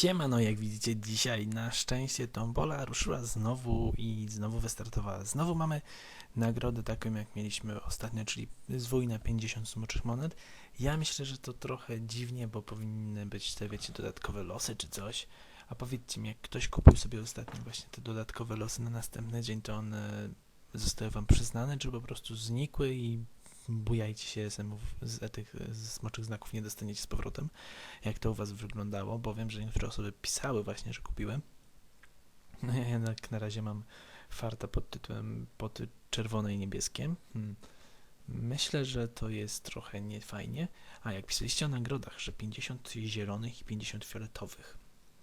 Siemano, jak widzicie dzisiaj na szczęście Tombola ruszyła znowu i znowu wystartowała. Znowu mamy nagrodę taką jak mieliśmy ostatnio, czyli zwój na 50 smoczych monet. Ja myślę, że to trochę dziwnie, bo powinny być te, wiecie, dodatkowe losy czy coś. A powiedzcie mi, jak ktoś kupił sobie ostatnio właśnie te dodatkowe losy na następny dzień, to one zostały wam przyznane, czy po prostu znikły i bujajcie się z tych smoczych znaków nie dostaniecie z powrotem jak to u Was wyglądało, bo wiem, że niektóre osoby pisały właśnie, że kupiłem. No ja jednak na razie mam farta pod tytułem poty czerwone i niebieskie. Hmm. Myślę, że to jest trochę niefajnie. A jak pisaliście o nagrodach, że 50 zielonych i 50 fioletowych.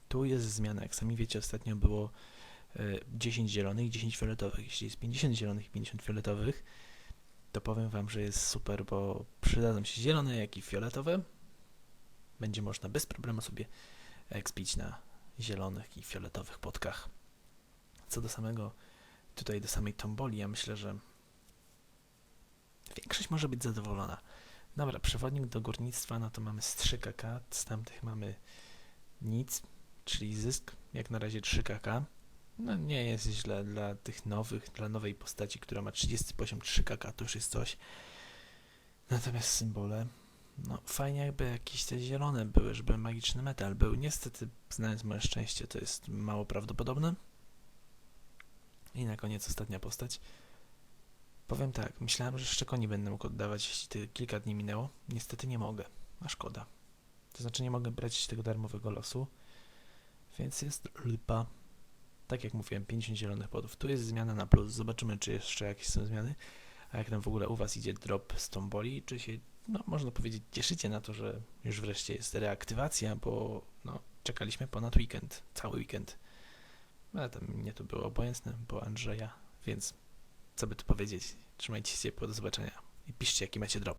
Tu jest zmiana. Jak sami wiecie, ostatnio było e, 10 zielonych i 10 fioletowych. Jeśli jest 50 zielonych i 50 fioletowych, to powiem Wam, że jest super, bo przydadzą się zielone, jak i fioletowe będzie można bez problemu sobie ekspić na zielonych i fioletowych podkach. Co do samego, tutaj do samej tomboli, ja myślę, że większość może być zadowolona. Dobra, przewodnik do górnictwa, no to mamy z 3 kk, z tamtych mamy nic, czyli zysk, jak na razie 3 kk. No nie jest źle dla tych nowych, dla nowej postaci, która ma 30 poziom 3 kk, to już jest coś. Natomiast symbole, no fajnie jakby jakieś te zielone były, żeby magiczny metal był. Niestety, znając moje szczęście, to jest mało prawdopodobne. I na koniec ostatnia postać. Powiem tak, myślałem, że szczekoni będę mógł oddawać, jeśli te kilka dni minęło. Niestety nie mogę, a szkoda. To znaczy nie mogę brać tego darmowego losu, więc jest lipa. Tak jak mówiłem, 50 zielonych podów. Tu jest zmiana na plus, zobaczymy czy jeszcze jakieś są zmiany. A jak tam w ogóle u Was idzie drop z tomboli, czy się no, można powiedzieć, cieszycie na to, że już wreszcie jest reaktywacja, bo no, czekaliśmy ponad weekend, cały weekend. Ale tam mnie to było obojętne, bo Andrzeja, więc co by tu powiedzieć. Trzymajcie się do zobaczenia i piszcie, jaki macie drop.